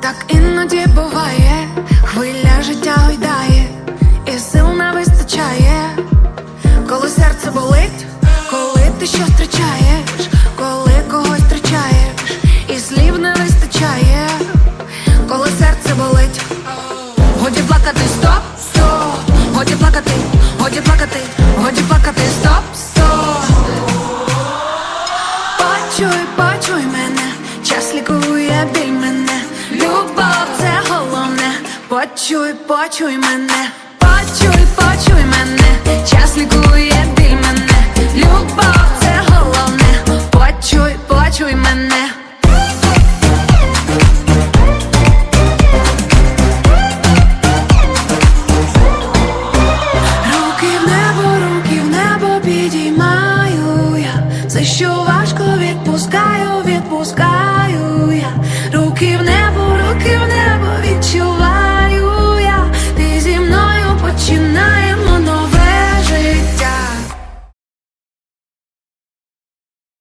Так іноді буває, хвиля життя гойдає, і сил не вистачає, коли серце болить, коли ти щось втрачаєш, коли когось втрачаєш, і слів не вистачає, коли серце болить. Годі плакати, стоп, стоп, годі плакати, годі плакати, годі плакати, стоп, стоп. Почуй, почуй почуй, почуй мене, почуй, почуй мене, час лікує біль мене, любов це головне, почуй, почуй мене. Руки в небо, руки в небо підіймаю я. Все, що важко